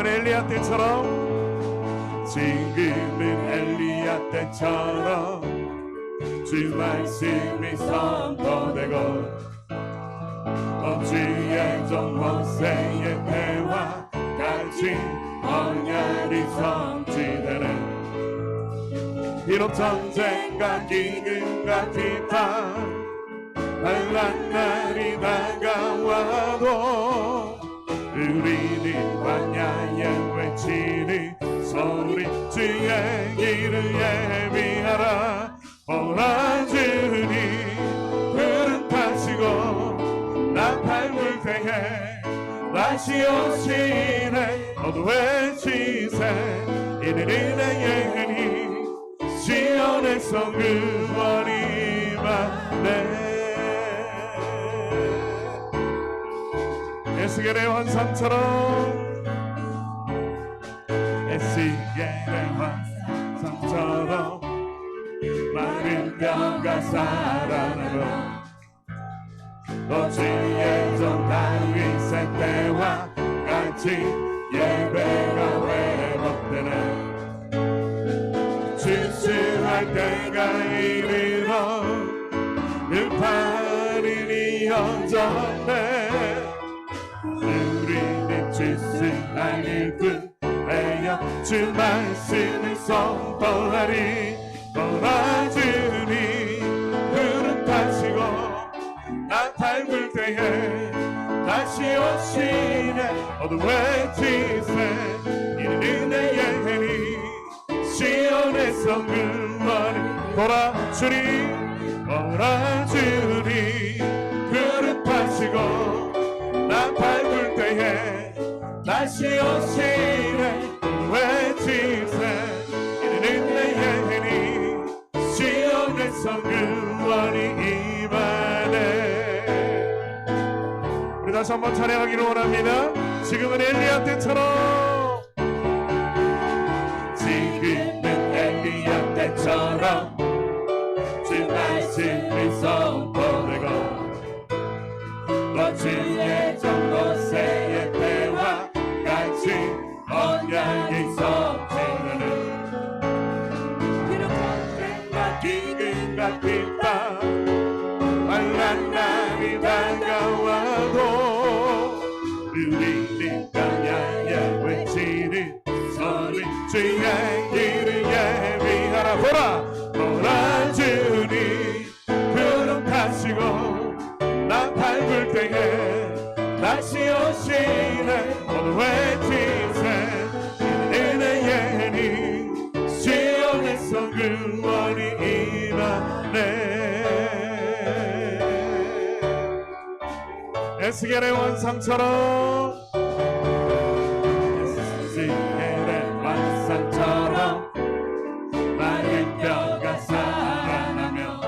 지금은 엘리야 때처럼 지금은 엘리야 때처럼 주 말씀이 선포되고 종 모세의 대화 같이 언약이 성취되네. 비록 전쟁과 기근과 비판 환란 날이 다가와도 우리는 광야 에 외치니 소리 주의 길을 예비하라. 오라 주님 푸른 타시고 나팔불 때에 다시 오시네 어두의 시세. 이들이 내의 흔히 시온에서 그원이 만네. 에스겔의 환상처럼 에스겔의 환상처럼 마른 살아나고 또 주의 종 다윗의 때와 같이 예배가 회복되네. 주수할 때가 이르러 일팔이 이어졌네. 우리는 주수할 일꾼 되어 주 다시 한번 찬양하기를 원합니다. 지금은 엘리야 때처럼 에스겔의 원상처럼. 에스겔의 원상처럼. 마른 뼈가 살아나며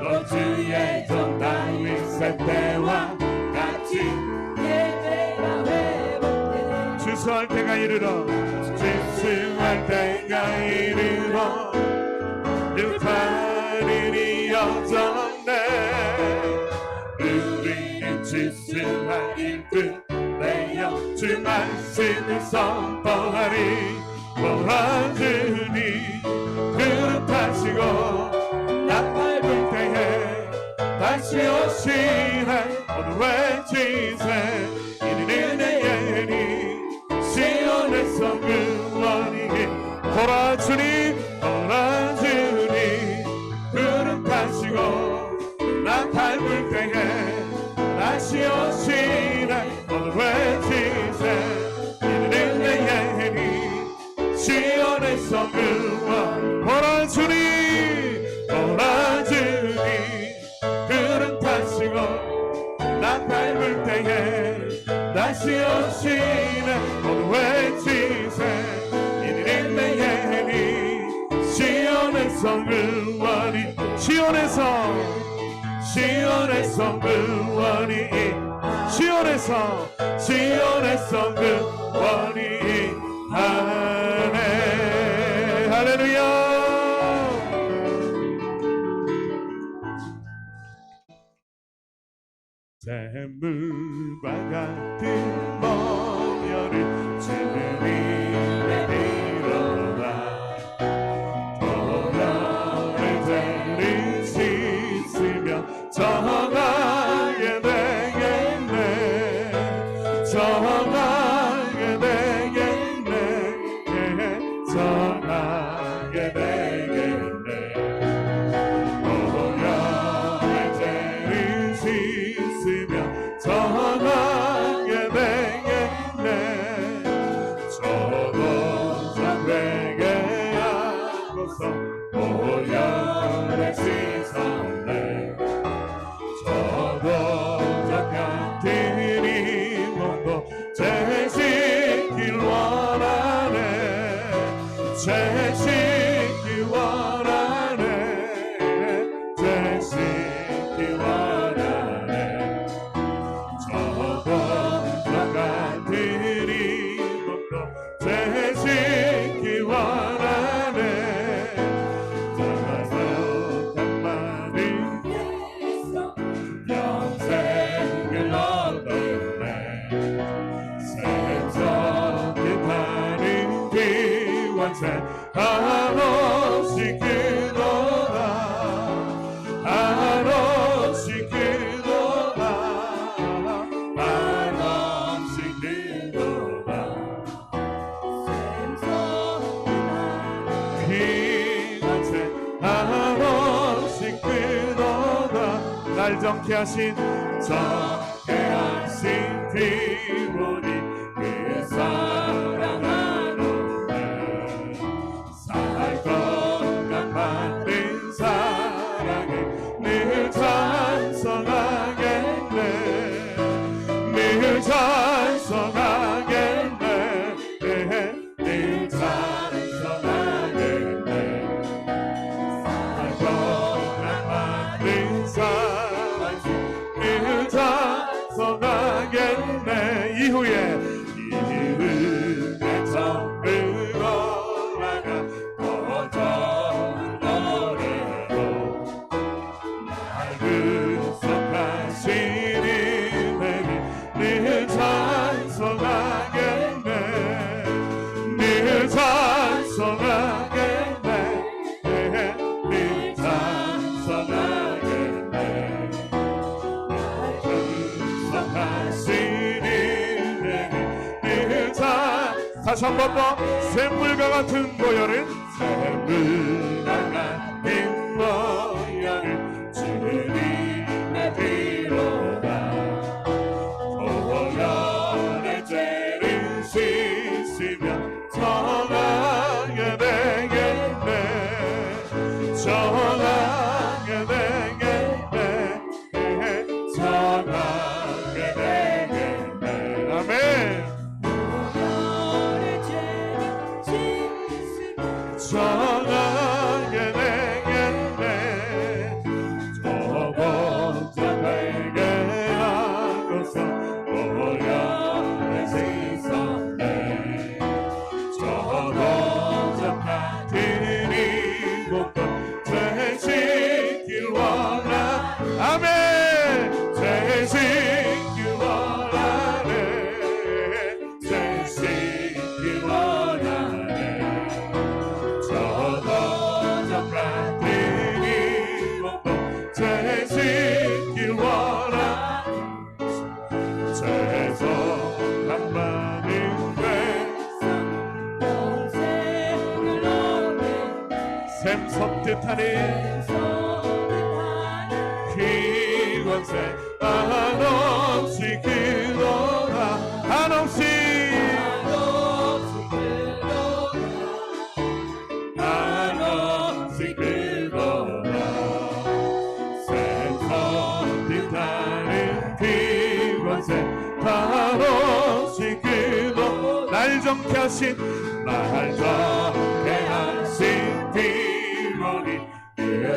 또 주의 종 다윗의 때와 같이 예배가 회복되네. 주수할 때가 이르러 주수할 때가 이르러 말씀을 선포하리. 모아주니? 그릇 타시고 나팔 불 때에 다시 오시네 어두의 지세. 이는 은혜의 시온에서 그원이 돌아주니 돌아주니. 타시고 나팔 불 때에 다시 오시네 그원 돌아주니 돌아주니. 구름 타시고 나팔 불 때에 다시 오시네. 어두의 지세 이는 내의 시온에서 그원이 시온에서 시온에서 그원이. 시온에서 시온에서 그원이. 하네 할렐루야. 샘물과 같은 함께하신 자. Salatin 샘솟 뜻하는 그곳에 한없이 그러다 한없이 한없이 그러다 샘솟 뜻하는 그곳에 한없이 그러 날 정케 하신 날 정케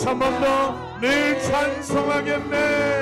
다시 한 번 더 늘 찬송하겠네.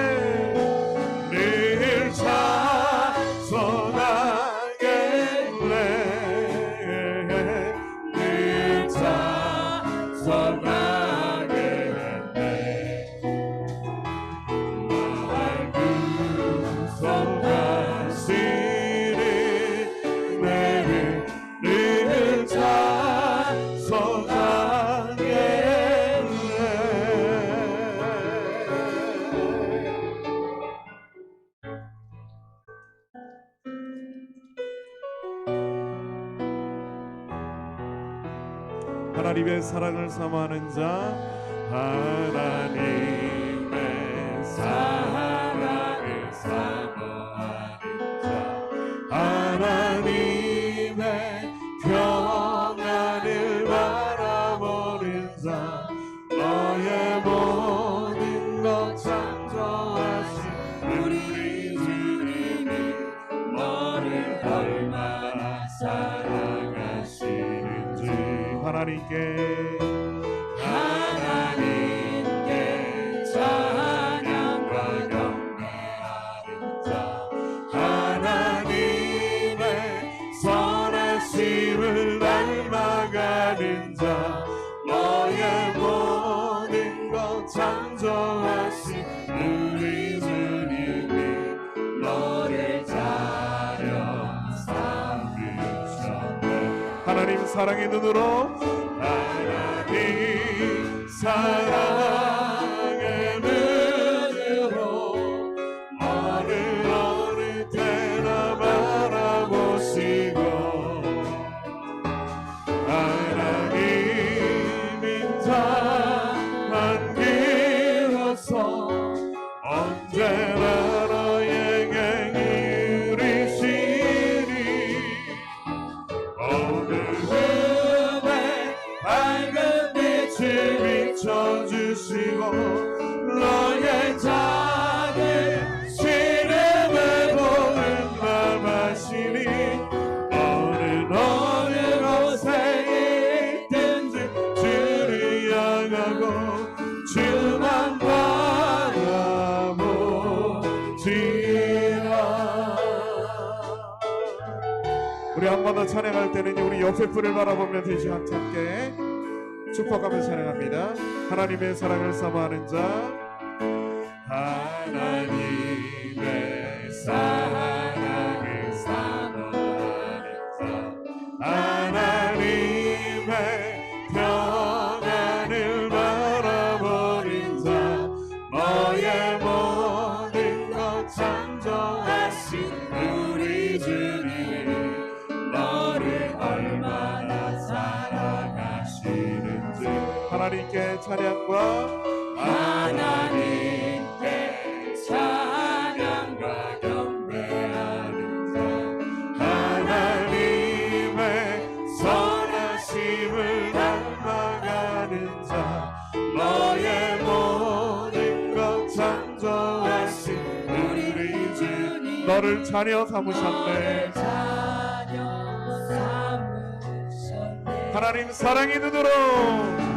사랑을 사모하는 자. 다른 자 너의 모든 것 창조하신 우리 주님이 너를 자려 삼으셨네. 하나님 사랑의 눈으로 하나님 사랑. 우리 한 번 더 찬양할 때는 우리 옆에 분을 바라보며 되지 않게 축복하며 찬양합니다. 하나님의 사랑을 사모하는 자. 하나님께 찬양과 하나님께 찬양과 경배하는 자. 하나님의 선하심을 닮아가는 자. 너의 모든 것 창조하신 우리 주님 너를 자녀 삼으셨네. 하나님 사랑이 되도록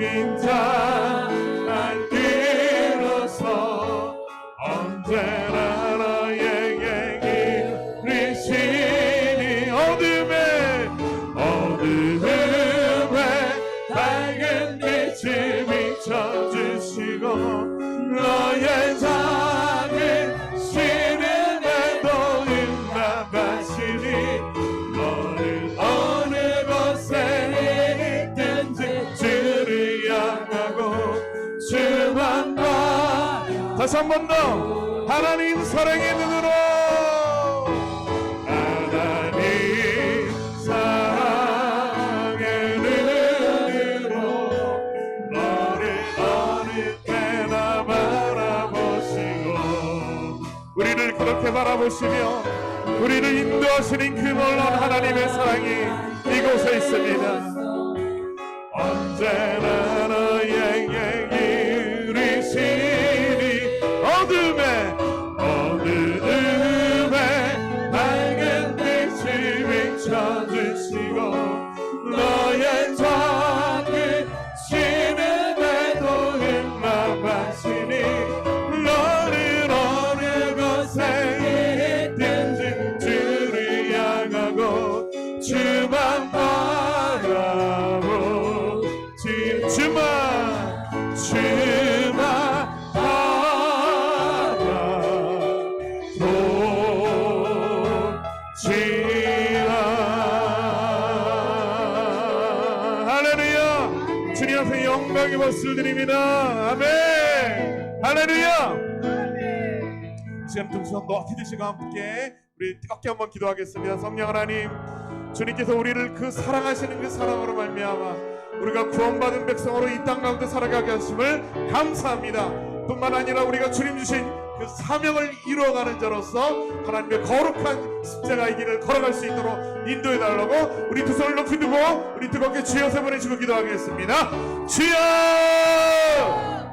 인자 다시 한 번 더. 하나님 사랑의 눈으로. 하나님 사랑의 눈으로 너를 어느 때나 바라보시고 우리를 그렇게 바라보시며 우리를 인도하시는 그 놀라운 하나님의 사랑이 이곳에 있습니다. 언제나 주님 앞에 영광의 박수 드립니다. 아멘. 할렐루야. 시간 동시간 높이 드시고 함께 우리 뜨겁게 한번 기도하겠습니다. 성령 하나님 주님께서 우리를 그 사랑하시는 그 사랑으로 말미암아 우리가 구원받은 백성으로 이 땅 가운데 살아가게 하심을 감사합니다. 뿐만 아니라 우리가 주님 주신 그 사명을 이루어가는 자로서 하나님의 거룩한 십자가의 길을 걸어갈 수 있도록 인도해 달라고 우리 두 손을 높이 두고 우리 뜨겁게 주여 세 번에 주고 기도하겠습니다. 주여